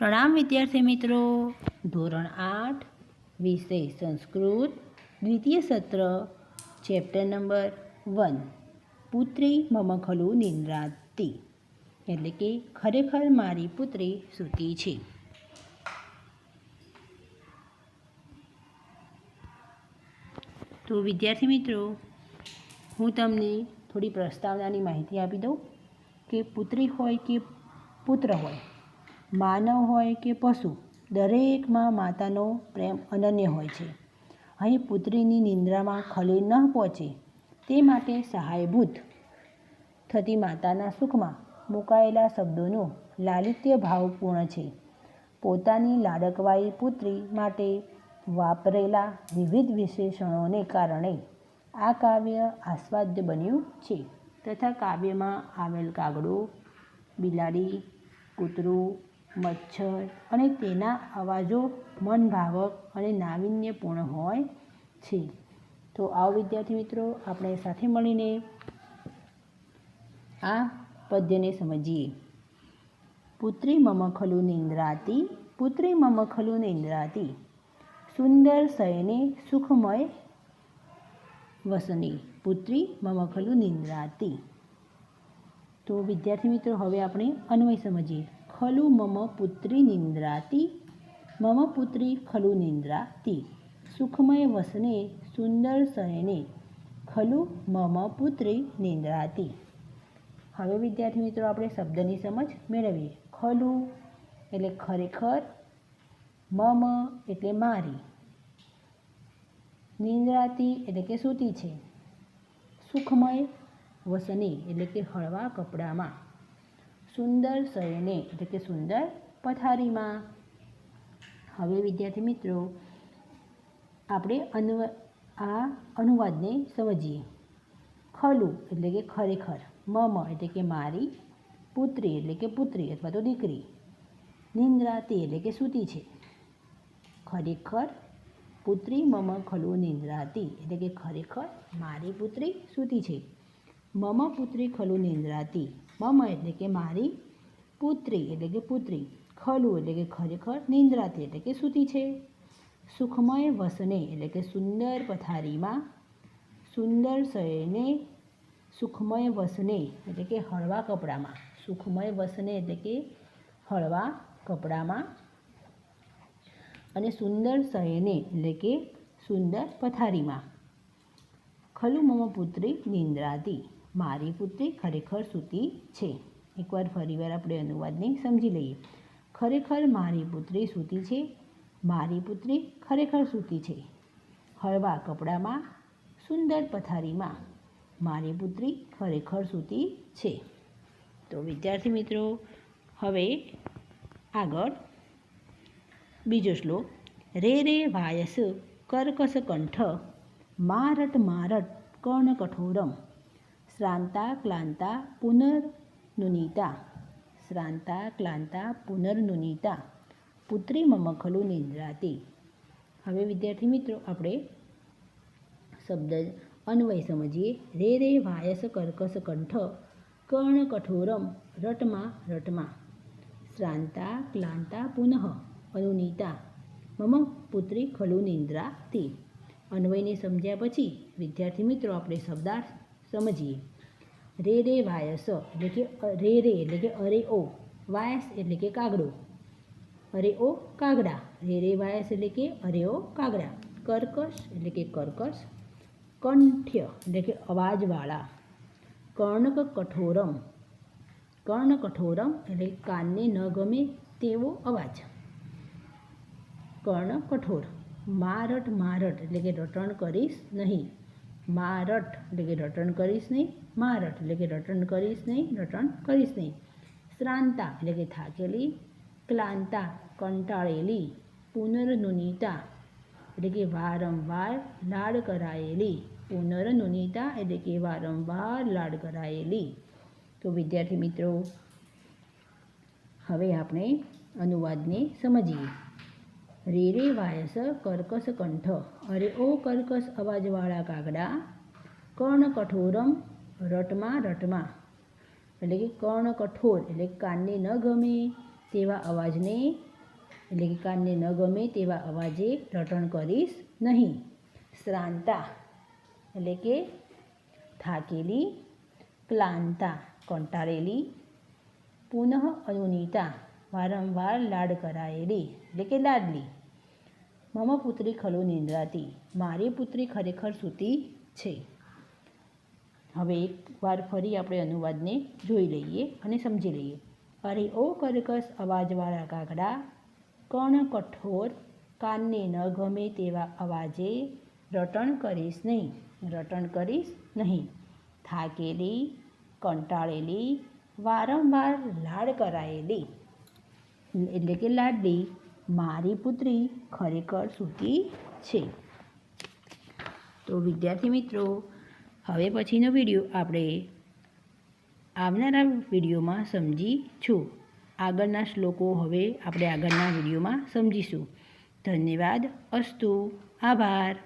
પ્રણામ, વિદ્યાર્થી મિત્રો. ધોરણ આઠ, વિષય સંસ્કૃત, દ્વિતીય સત્ર, ચેપ્ટર નંબર વન. પુત્રી મમ ખલુ નિંદ્રાતી. એટલે કે ખરેખર મારી પુત્રી સૂતી છે. તો વિદ્યાર્થી મિત્રો, હું તમને થોડી પ્રસ્તાવનાની માહિતી આપી દઉં કે પુત્રી હોય કે પુત્ર હોય. માનવ હોય કે પશુ, દરેકમાં માતાનો પ્રેમ અનન્ય હોય છે. અહીં પુત્રીની નિંદ્રામાં ખલેલ ન પહોંચે, તે માટે સહાયભૂત થતી માતાના સુખમાં મુકાયેલા શબ્દોનો લાલિત્ય ભાવપૂર્ણ છે. પોતાની લાડકવાઈ પુત્રી માટે વાપરેલા વિવિધ વિશેષણોને કારણે આ કાવ્ય આસ્વાદ્ય બન્યું છે. તથા કાવ્યમાં આવેલ કાગડો, બિલાડી, કૂતરું મચ્છર અને તેના અવાજો મનભાવક અને નાવિન્યપૂર્ણ હોય છે. તો આવો વિદ્યાર્થી મિત્રો, આપણે સાથે મળીને આ પદ્યને સમજીએ. પુત્રી મમ ખલુ નિંદ્રાતી, પુત્રી મમ ખલુ નિંદ્રાતી. સુંદર શયને સુખમય વસની, પુત્રી મમ ખલુ નિંદ્રાતી. તો વિદ્યાર્થી મિત્રો, હવે આપણે અન્વય સમજીએ. ખલુ મમ પુત્રી નિંદ્રાતી મમ પુત્રી ખલુ નિંદ્રાતી સુખમય વસને સુંદર શયને ખલુ મમ પુત્રી નિંદ્રાતી હવે વિદ્યાર્થી મિત્રો, આપણે શબ્દની સમજ મેળવીએ. ખલુ એટલે ખરેખર, મમ એટલે મારી. નિંદ્રાતી એટલે કે સૂતી છે. સુખમય વસની એટલે કે હળવા કપડામાં. સુંદર શયને, એટલે કે સુંદર પથારીમાં. હવે વિદ્યાર્થી મિત્રો, આપણે અન્વ, આ અનુવાદને સમજીએ. ખલું એટલે કે ખરેખર, મમ એટલે કે મારી પુત્રી એટલે કે પુત્રી અથવા તો દીકરી. નિંદ્રા તે એટલે કે સૂતી છે. ખરેખર પુત્રી મમ, ખલુ નિંદ્રાતી એટલે કે ખરેખર મારી પુત્રી સૂતી છે. મમ, પુત્રી, ખલુ નિંદ્રાતી મમ એટલે કે મારી પુત્રી એટલે કે પુત્રી, ખલુ એટલે કે ખરેખર નિંદ્રાતી એટલે કે સૂતી છે. સુખમય વસને એટલે કે સુંદર પથારીમાં, સુંદર શયને સુખમય વસને એટલે કે હળવા કપડામાં, સુખમય વસને એટલે કે હળવા કપડામાં અને સુંદર શયને એટલે કે સુંદર પથારીમાં. ખલુ મમ પુત્રી નિંદ્રાતી મારી પુત્રી ખરેખર સૂતી છે. એકવાર ફરીવાર આપણે અનુવાદને સમજી લઈએ. ખરેખર મારી પુત્રી સૂતી છે. મારી પુત્રી ખરેખર સૂતી છે. હળવા કપડામાં, સુંદર પથારીમાં મારી પુત્રી ખરેખર સૂતી છે. તો વિદ્યાર્થી મિત્રો, હવે આગળ બીજો શ્લોક. રે રે વાયસ કર્કશ કંઠ, મારટ મારટ કર્ણ કઠોરમ શ્રાંતા ક્લાંતા પુનર્નુનીતા. શ્રાંતા ક્લાંતા પુનર્નુનીતા. પુત્રી મમ ખલુ નિંદ્રાતી. હવે વિદ્યાર્થી મિત્રો આપણે શબ્દ અન્વય સમજીએ. રે રે વાયસ કર્કશ કંઠ કર્ણ કઠોરમ રટમાં રટમાં. શ્રાંતા ક્લાંતા પુનઃ અનુનીતા. મમ પુત્રી ખલુ નિંદ્રાતી. અન્વયને સમજ્યા પછી વિદ્યાર્થી મિત્રો આપણે શબ્દાર્થ સમજીએ રે રે વાયસ એટલે કે રે રે એટલે કે અરે ઓ વાયસ એટલે કે કાગડો અરે ઓ કાગડા રે રે વાયસ એટલે કે અરે ઓ કાગડા કર્કશ એટલે કે કર્કશ કંઠ્ય એટલે કે અવાજવાળા કર્ણક કઠોરમ કર્ણ કઠોરમ એટલે કાનને ન ગમે તેવો અવાજ કર્ણ કઠોર મારટ મારટ એટલે કે રટણ કરીશ નહીં મારટ એટલે કે રટણ કરીશ નહીં મારટ એટલે કે રટણ કરીશ નહીં, રટણ કરીશ નહીં. શ્રાંતા એટલે કે થાકેલી, ક્લાંતા કંટાળેલી, પુનર્નુનીતા એટલે કે વારંવાર લાડ કરાયેલી, પુનર્નુનીતા એટલે કે વારંવાર લાડ કરાયેલી. તો વિદ્યાર્થી મિત્રો, હવે આપણે અનુવાદને સમજીએ. રે રે વાયસ કર્કશ કંઠ. અરે ઓ કર્કશ અવાજવાળા કાગડા. કર્ણ કઠોરમ, રટમાં રટમાં. એટલે કે કર્ણ કઠોર, એટલે કાનને ન ગમે તેવા અવાજને. એટલે કે કાનને ન ગમે તેવા અવાજે રટણ કરીશ નહીં. શ્રાંતા, એટલે કે થાકેલી, ક્લાંતા, કંટાળેલી, પુનઃ અનુનીતા. વારંવાર લાડ કરાયેલી, એટલે કે લાડલી. મમ પુત્રી ખલો નિંદ્રાતી, મારી પુત્રી ખરેખર સૂતી છે. હવે એકવાર ફરી આપણે અનુવાદને જોઈ લઈએ અને સમજી લઈએ. અરે ઓ કર્કશ અવાજવાળા કાગડા કણ કઠોર, કાનને ન ગમે તેવા અવાજે રટણ કરીશ નહીં, રટણ કરીશ નહીં. થાકેલી, કંટાળેલી, વારંવાર લાડ કરાયેલી એટલે કે લાડલી, મારી પુત્રી ખરેખર સુતી છે. તો વિદ્યાર્થી મિત્રો, હવે પછીનો વીડિયો આપણે આવનારા વિડીયોમાં સમજીશું. આગળના શ્લોકો હવે આપણે આગળના વિડીયોમાં સમજીશું. ધન્યવાદ, અસ્તુ, આભાર.